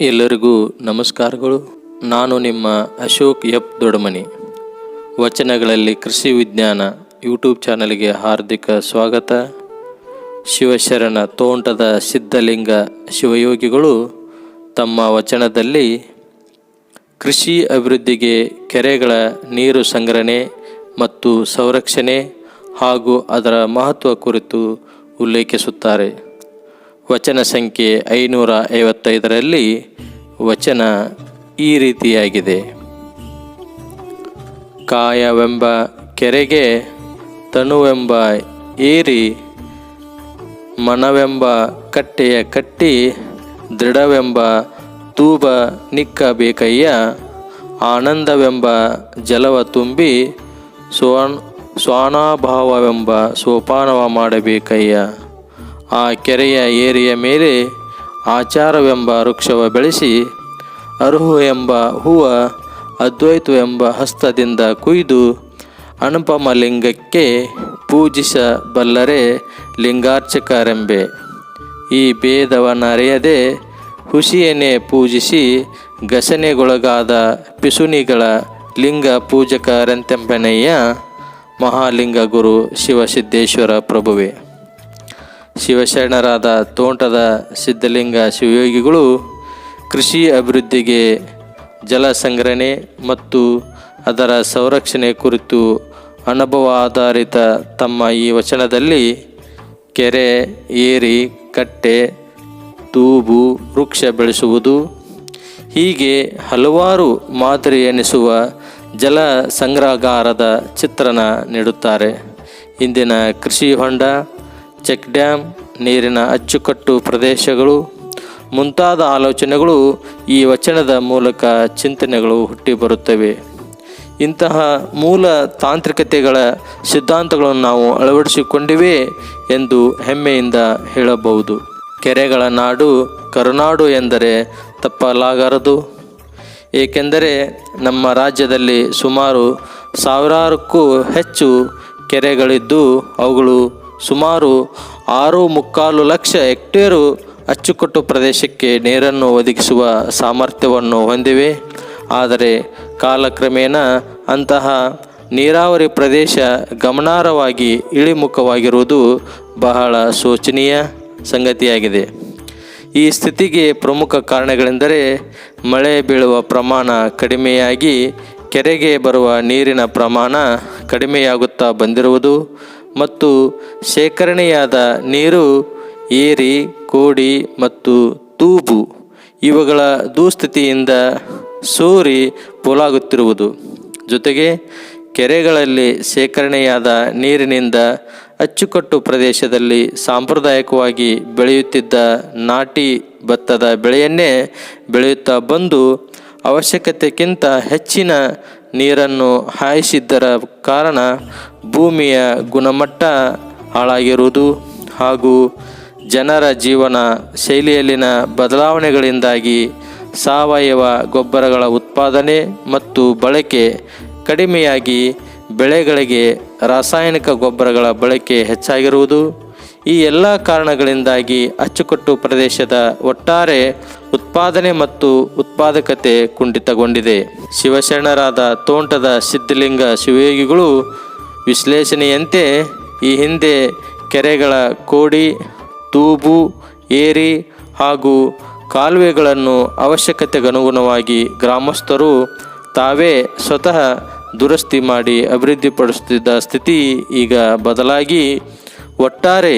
ಎಲ್ಲರಿಗೂ ನಮಸ್ಕಾರಗಳು. ನಾನು ನಿಮ್ಮ ಅಶೋಕ್ ಎಫ್. ದೊಡಮನಿ ವಚನಗಳಲ್ಲಿ ಕೃಷಿ ವಿಜ್ಞಾನ ಯೂಟ್ಯೂಬ್ ಚಾನಲ್ಗೆ ಹಾರ್ದಿಕ ಸ್ವಾಗತ. ಶಿವಶರಣ ತೋಂಟದ ಸಿದ್ಧಲಿಂಗ ಶಿವಯೋಗಿಗಳು ತಮ್ಮ ವಚನದಲ್ಲಿ ಕೃಷಿ ಅಭಿವೃದ್ಧಿಗೆ ಕೆರೆಗಳ ನೀರು ಸಂಗ್ರಹಣೆ ಮತ್ತು ಸಂರಕ್ಷಣೆ ಹಾಗೂ ಅದರ ಮಹತ್ವ ಕುರಿತು ಉಲ್ಲೇಖಿಸುತ್ತಾರೆ. ವಚನ ಸಂಖ್ಯೆ ಐನೂರ ಐವತ್ತೈದರಲ್ಲಿ ವಚನ ಈ ರೀತಿಯಾಗಿದೆ. ಕಾಯವೆಂಬ ಕೆರೆಗೆ ತನುವೆಂಬ ಏರಿ, ಮನವೆಂಬ ಕಟ್ಟೆಯ ಕಟ್ಟಿ, ದೃಢವೆಂಬ ತೂಬ ನಿಕ್ಕಬೇಕಯ್ಯ ಆನಂದವೆಂಬ ಜಲವ ತುಂಬಿ ಸ್ವಾನ್ ಸ್ವಾನಾಭಾವವೆಂಬ ಸೋಪಾನವ ಮಾಡಬೇಕಯ್ಯ. ಆ ಕೆರೆಯ ಏರಿಯ ಮೇಲೆ ಆಚಾರವೆಂಬ ವೃಕ್ಷವ ಬೆಳೆಸಿ ಅರ್ಹು ಎಂಬ ಹೂವ ಅದ್ವೈತವೆಂಬ ಹಸ್ತದಿಂದ ಕುಯ್ದು ಅನುಪಮ ಲಿಂಗಕ್ಕೆ ಪೂಜಿಸಬಲ್ಲರೆ ಲಿಂಗಾರ್ಚಕರೆಂಬೆ. ಈ ಭೇದವನ್ನರಿಯದೆ ಹುಸಿಯನ್ನೇ ಪೂಜಿಸಿ ಗಸನೆಗೊಳಗಾದ ಪಿಸುನಿಗಳ ಲಿಂಗ ಪೂಜಕರಂತೆಂಬನೆಯ ಮಹಾಲಿಂಗ ಗುರು ಶಿವಸಿದ್ದೇಶ್ವರ ಪ್ರಭುವೆ. ಶಿವಶರಣರಾದ ತೋಂಟದ ಸಿದ್ಧಲಿಂಗ ಶಿವಯೋಗಿಗಳು ಕೃಷಿ ಅಭಿವೃದ್ಧಿಗೆ ಜಲ ಸಂಗ್ರಹಣೆ ಮತ್ತು ಅದರ ಸಂರಕ್ಷಣೆ ಕುರಿತು ಅನುಭವ ಆಧಾರಿತ ತಮ್ಮ ಈ ವಚನದಲ್ಲಿ ಕೆರೆ, ಏರಿ, ಕಟ್ಟೆ, ತೂಬು, ವೃಕ್ಷ ಬೆಳೆಸುವುದು, ಹೀಗೆ ಹಲವಾರು ಮಾದರಿ ಎನಿಸುವ ಜಲ ಸಂಗ್ರಹಗಾರದ ಚಿತ್ರಣ ನೀಡುತ್ತಾರೆ. ಇಂದಿನ ಕೃಷಿ ಹೊಂಡ ಚೆಕ್ ಡ್ಯಾಮ್ ನೀರಿನ ಅಚ್ಚುಕಟ್ಟು ಪ್ರದೇಶಗಳು, ಮುಂತಾದ ಆಲೋಚನೆಗಳು ಈ ವಚನದ ಮೂಲಕ ಚಿಂತನೆಗಳು ಹುಟ್ಟಿ ಬರುತ್ತವೆ ಇಂತಹ ಮೂಲ ತಾಂತ್ರಿಕತೆಗಳ ಸಿದ್ಧಾಂತಗಳನ್ನು ನಾವು ಅಳವಡಿಸಿಕೊಂಡಿವೆ ಎಂದು ಹೆಮ್ಮೆಯಿಂದ ಹೇಳಬಹುದು. ಕೆರೆಗಳ ನಾಡು ಕರುನಾಡು ಎಂದರೆ ತಪ್ಪಲಾಗರದು. ಏಕೆಂದರೆ ನಮ್ಮ ರಾಜ್ಯದಲ್ಲಿ ಸುಮಾರು ಸಾವಿರಾರಕ್ಕೂ ಹೆಚ್ಚು ಕೆರೆಗಳಿದ್ದು ಅವುಗಳು ಸುಮಾರು ಆರು ಮುಕ್ಕಾಲು ಲಕ್ಷ ಹೆಕ್ಟೇರು ಅಚ್ಚುಕಟ್ಟು ಪ್ರದೇಶಕ್ಕೆ ನೀರನ್ನು ಒದಗಿಸುವ ಸಾಮರ್ಥ್ಯವನ್ನು ಹೊಂದಿವೆ. ಆದರೆ ಕಾಲಕ್ರಮೇಣ ಅಂತಹ ನೀರಾವರಿ ಪ್ರದೇಶ ಗಮನಾರ್ಹವಾಗಿ ಇಳಿಮುಖವಾಗಿರುವುದು ಬಹಳ ಶೋಚನೀಯ ಸಂಗತಿಯಾಗಿದೆ. ಈ ಸ್ಥಿತಿಗೆ ಪ್ರಮುಖ ಕಾರಣಗಳೆಂದರೆ ಮಳೆ ಬೀಳುವ ಪ್ರಮಾಣ ಕಡಿಮೆಯಾಗಿ ಕೆರೆಗೆ ಬರುವ ನೀರಿನ ಪ್ರಮಾಣ ಕಡಿಮೆಯಾಗುತ್ತಾ ಬಂದಿರುವುದು. ಮತ್ತು ಶೇಖರಣೆಯಾದ ನೀರು ಏರಿ, ಕೋಡಿ ಮತ್ತು ತೂಬು ಇವುಗಳ ದುಸ್ಥಿತಿಯಿಂದ ಸೋರಿ ಪೋಲಾಗುತ್ತಿರುವುದು. ಜೊತೆಗೆ ಕೆರೆಗಳಲ್ಲಿ ಶೇಖರಣೆಯಾದ ನೀರಿನಿಂದ ಅಚ್ಚುಕಟ್ಟು ಪ್ರದೇಶದಲ್ಲಿ ಸಾಂಪ್ರದಾಯಿಕವಾಗಿ ಬೆಳೆಯುತ್ತಿದ್ದ ನಾಟಿ ಭತ್ತದ ಬೆಳೆಯನ್ನೇ ಬೆಳೆಯುತ್ತಾ ಬಂದು ಅವಶ್ಯಕತೆಗಿಂತ ಹೆಚ್ಚಿನ ನೀರನ್ನು ಹಾಯಿಸಿದ್ದರ ಕಾರಣ ಭೂಮಿಯ ಗುಣಮಟ್ಟ ಹಾಳಾಗಿರುವುದು ಹಾಗೂ ಜನರ ಜೀವನ ಶೈಲಿಯಲ್ಲಿನ ಬದಲಾವಣೆಗಳಿಂದಾಗಿ ಸಾವಯವ ಗೊಬ್ಬರಗಳ ಉತ್ಪಾದನೆ ಮತ್ತು ಬಳಕೆ ಕಡಿಮೆಯಾಗಿ ಬೆಳೆಗಳಿಗೆ ರಾಸಾಯನಿಕ ಗೊಬ್ಬರಗಳ ಬಳಕೆ ಹೆಚ್ಚಾಗಿರುವುದು. ಈ ಎಲ್ಲ ಕಾರಣಗಳಿಂದಾಗಿ ಅಚ್ಚುಕಟ್ಟು ಪ್ರದೇಶದ ಒಟ್ಟಾರೆ ಉತ್ಪಾದನೆ ಮತ್ತು ಉತ್ಪಾದಕತೆ ಕುಂಠಿತಗೊಂಡಿದೆ. ಶಿವಶರಣರಾದ ತೋಂಟದ ಸಿದ್ಧಲಿಂಗ ಶಿವಯೋಗಿಗಳು ವಿಶ್ಲೇಷಣೆಯಂತೆ ಈ ಹಿಂದೆ ಕೆರೆಗಳ ಕೋಡಿ, ತೂಬು, ಏರಿ ಹಾಗೂ ಕಾಲುವೆಗಳನ್ನು ಅವಶ್ಯಕತೆಗನುಗುಣವಾಗಿ ಗ್ರಾಮಸ್ಥರು ತಾವೇ ಸ್ವತಃ ದುರಸ್ತಿ ಮಾಡಿ ಅಭಿವೃದ್ಧಿಪಡಿಸುತ್ತಿದ್ದ ಸ್ಥಿತಿ ಈಗ ಬದಲಾಗಿ ಒಟ್ಟಾರೆ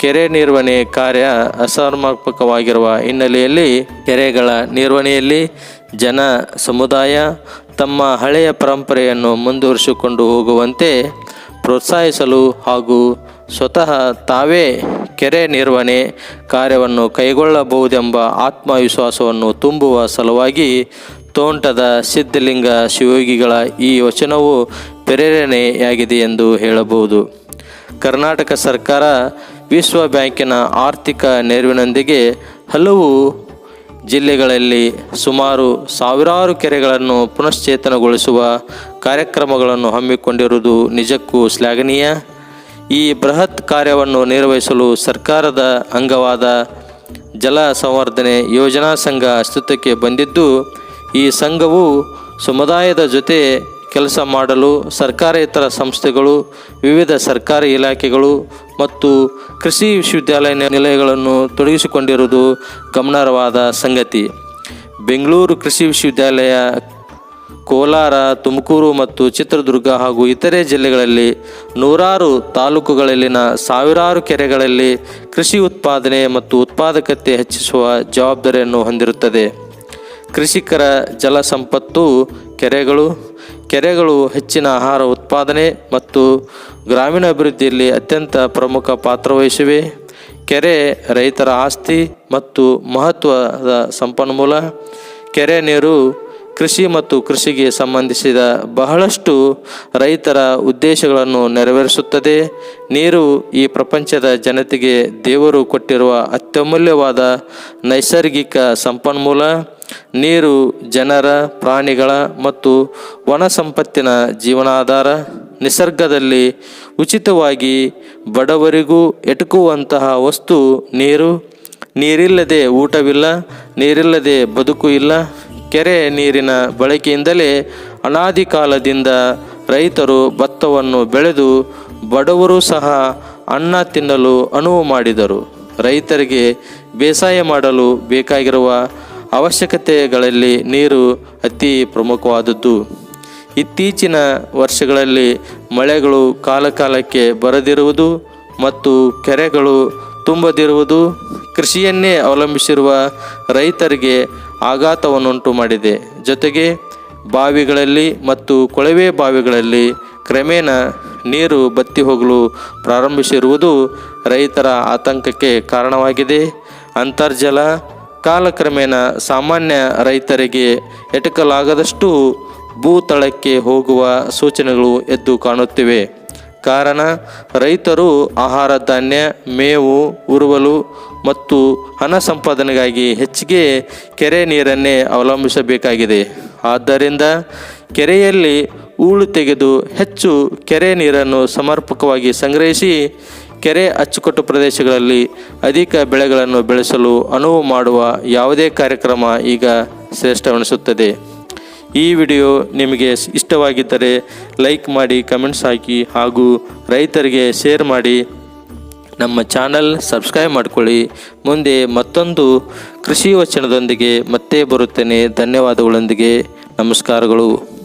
ಕೆರೆ ನಿರ್ವಹಣೆ ಕಾರ್ಯ ಅಸಮರ್ಪಕವಾಗಿರುವ ಹಿನ್ನೆಲೆಯಲ್ಲಿ ಕೆರೆಗಳ ನಿರ್ವಹಣೆಯಲ್ಲಿ ಜನ ಸಮುದಾಯ ತಮ್ಮ ಹಳೆಯ ಪರಂಪರೆಯನ್ನು ಮುಂದುವರಿಸಿಕೊಂಡು ಹೋಗುವಂತೆ ಪ್ರೋತ್ಸಾಹಿಸಲು ಹಾಗೂ ಸ್ವತಃ ತಾವೇ ಕೆರೆ ನಿರ್ವಹಣೆ ಕಾರ್ಯವನ್ನು ಕೈಗೊಳ್ಳಬಹುದೆಂಬ ಆತ್ಮವಿಶ್ವಾಸವನ್ನು ತುಂಬುವ ಸಲುವಾಗಿ ತೋಂಟದ ಸಿದ್ಧಲಿಂಗ ಶಿವಯೋಗಿಗಳ ಈ ವಚನವು ಪ್ರೇರಣೆಯಾಗಿದೆ ಎಂದು ಹೇಳಬಹುದು. ಕರ್ನಾಟಕ ಸರ್ಕಾರ ವಿಶ್ವ ಬ್ಯಾಂಕಿನ ಆರ್ಥಿಕ ನೆರವಿನೊಂದಿಗೆ ಹಲವು ಜಿಲ್ಲೆಗಳಲ್ಲಿ ಸುಮಾರು ಸಾವಿರಾರು ಕೆರೆಗಳನ್ನು ಪುನಶ್ಚೇತನಗೊಳಿಸುವ ಕಾರ್ಯಕ್ರಮಗಳನ್ನು ಹಮ್ಮಿಕೊಂಡಿರುವುದು ನಿಜಕ್ಕೂ ಶ್ಲಾಘನೀಯ. ಈ ಬೃಹತ್ ಕಾರ್ಯವನ್ನು ನಿರ್ವಹಿಸಲು ಸರ್ಕಾರದ ಅಂಗವಾದ ಜಲ ಸಂವರ್ಧನೆ ಯೋಜನಾ ಸಂಘ ಅಸ್ತಿತ್ವಕ್ಕೆ ಬಂದಿದ್ದು, ಈ ಸಂಘವು ಸಮುದಾಯದ ಜೊತೆ ಕೆಲಸ ಮಾಡಲು ಸರ್ಕಾರೇತರ ಸಂಸ್ಥೆಗಳು, ವಿವಿಧ ಸರ್ಕಾರಿ ಇಲಾಖೆಗಳು ಮತ್ತು ಕೃಷಿ ವಿಶ್ವವಿದ್ಯಾಲಯ ನಿಲಯಗಳನ್ನು ತೊಡಗಿಸಿಕೊಂಡಿರುವುದು ಗಮನಾರ್ಹವಾದ ಸಂಗತಿ. ಬೆಂಗಳೂರು ಕೃಷಿ ವಿಶ್ವವಿದ್ಯಾಲಯ, ಕೋಲಾರ, ತುಮಕೂರು ಮತ್ತು ಚಿತ್ರದುರ್ಗ ಹಾಗೂ ಇತರೆ ಜಿಲ್ಲೆಗಳಲ್ಲಿ ನೂರಾರು ತಾಲೂಕುಗಳಲ್ಲಿನ ಸಾವಿರಾರು ಕೆರೆಗಳಲ್ಲಿ ಕೃಷಿ ಉತ್ಪಾದನೆ ಮತ್ತು ಉತ್ಪಾದಕತೆ ಹೆಚ್ಚಿಸುವ ಜವಾಬ್ದಾರಿಯನ್ನು ಹೊಂದಿರುತ್ತದೆ. ಕೃಷಿಕರ ಜಲ ಸಂಪತ್ತು ಕೆರೆಗಳು ಕೆರೆಗಳು, ಹೆಚ್ಚಿನ ಆಹಾರ ಉತ್ಪಾದನೆ ಮತ್ತು ಗ್ರಾಮೀಣ ಅಭಿವೃದ್ಧಿಯಲ್ಲಿ ಅತ್ಯಂತ ಪ್ರಮುಖ ಪಾತ್ರ ವಹಿಸಿವೆ. ಕೆರೆ, ರೈತರ ಆಸ್ತಿ ಮತ್ತು ಮಹತ್ವದ ಸಂಪನ್ಮೂಲ. ಕೆರೆ ನೀರು ಕೃಷಿ ಮತ್ತು ಕೃಷಿಗೆ ಸಂಬಂಧಿಸಿದ ಬಹಳಷ್ಟು ರೈತರ ಉದ್ದೇಶಗಳನ್ನು ನೆರವೇರಿಸುತ್ತದೆ. ನೀರು ಈ ಪ್ರಪಂಚದ ಜನತೆಗೆ ದೇವರು ಕೊಟ್ಟಿರುವ ಅತ್ಯಮೂಲ್ಯವಾದ ನೈಸರ್ಗಿಕ ಸಂಪನ್ಮೂಲ. ನೀರು ಜನರ, ಪ್ರಾಣಿಗಳ ಮತ್ತು ವನ ಸಂಪತ್ತಿನ ಜೀವನಾಧಾರ. ನಿಸರ್ಗದಲ್ಲಿ ಉಚಿತವಾಗಿ ಬಡವರಿಗೂ ಎಟುಕುವಂತಹ ವಸ್ತು ನೀರು. ನೀರಿಲ್ಲದೆ ಊಟವಿಲ್ಲ, ನೀರಿಲ್ಲದೆ ಬದುಕು ಇಲ್ಲ. ಕೆರೆ ನೀರಿನ ಬಳಕೆಯಿಂದಲೇ ಅನಾದಿ ಕಾಲದಿಂದ ರೈತರು ಭತ್ತವನ್ನು ಬೆಳೆದು ಬಡವರು ಸಹ ಅನ್ನ ತಿನ್ನಲು ಅನುವು ಮಾಡಿದರು. ರೈತರಿಗೆ ಬೇಸಾಯ ಮಾಡಲು ಬೇಕಾಗಿರುವ ಅವಶ್ಯಕತೆಗಳಲ್ಲಿ ನೀರು ಅತಿ ಪ್ರಮುಖವಾದದ್ದು. ಇತ್ತೀಚಿನ ವರ್ಷಗಳಲ್ಲಿ ಮಳೆಗಳು ಕಾಲಕಾಲಕ್ಕೆ ಬರದಿರುವುದು ಮತ್ತು ಕೆರೆಗಳು ತುಂಬದಿರುವುದು ಕೃಷಿಯನ್ನೇ ಅವಲಂಬಿಸಿರುವ ರೈತರಿಗೆ ಆಘಾತವನ್ನುಂಟು ಮಾಡಿದೆ ಜೊತೆಗೆ ಬಾವಿಗಳಲ್ಲಿ ಮತ್ತು ಕೊಳವೆ ಬಾವಿಗಳಲ್ಲಿ ಕ್ರಮೇಣ ನೀರು ಬತ್ತಿ ಹೋಗಲು ಪ್ರಾರಂಭಿಸಿರುವುದು ರೈತರ ಆತಂಕಕ್ಕೆ ಕಾರಣವಾಗಿದೆ. ಅಂತರ್ಜಲ ಕಾಲಕ್ರಮೇಣ ಸಾಮಾನ್ಯ ರೈತರಿಗೆ ಎಟಕಲಾಗದಷ್ಟು ಭೂತಳಕ್ಕೆ ಹೋಗುವ ಸೂಚನೆಗಳು ಎದ್ದು ಕಾಣುತ್ತಿವೆ. ಕಾರಣ ರೈತರು ಆಹಾರ ಧಾನ್ಯ, ಮೇವು, ಉರುವಲು ಮತ್ತು ಹಣ ಸಂಪಾದನೆಗಾಗಿ ಹೆಚ್ಚಿಗೆ ಕೆರೆ ನೀರನ್ನೇ ಅವಲಂಬಿಸಬೇಕಾಗಿದೆ. ಆದ್ದರಿಂದ ಕೆರೆಯಲ್ಲಿ ಹೂಳು ತೆಗೆದು ಹೆಚ್ಚು ಕೆರೆ ನೀರನ್ನು ಸಮರ್ಪಕವಾಗಿ ಸಂಗ್ರಹಿಸಿ ಕೆರೆ ಅಚ್ಚುಕಟ್ಟು ಪ್ರದೇಶಗಳಲ್ಲಿ ಅಧಿಕ ಬೆಳೆಗಳನ್ನು ಬೆಳೆಸಲು ಅನುವು ಮಾಡುವ ಯಾವುದೇ ಕಾರ್ಯಕ್ರಮ ಈಗ ಶ್ರೇಷ್ಠವೆನಿಸುತ್ತದೆ. ಈ ವಿಡಿಯೋ ನಿಮಗೆ ಇಷ್ಟವಾಗಿದ್ದರೆ ಲೈಕ್ ಮಾಡಿ, ಕಮೆಂಟ್ಸ್ ಹಾಕಿ ಹಾಗೂ ರೈತರಿಗೆ ಶೇರ್ ಮಾಡಿ. ನಮ್ಮ ಚಾನಲ್ ಸಬ್ಸ್ಕ್ರೈಬ್ ಮಾಡಿಕೊಳ್ಳಿ. ಮುಂದೆ ಮತ್ತೊಂದು ಕೃಷಿ ವಚನದೊಂದಿಗೆ ಮತ್ತೆ ಬರುತ್ತೇನೆ. ಧನ್ಯವಾದಗಳೊಂದಿಗೆ. ನಮಸ್ಕಾರಗಳು.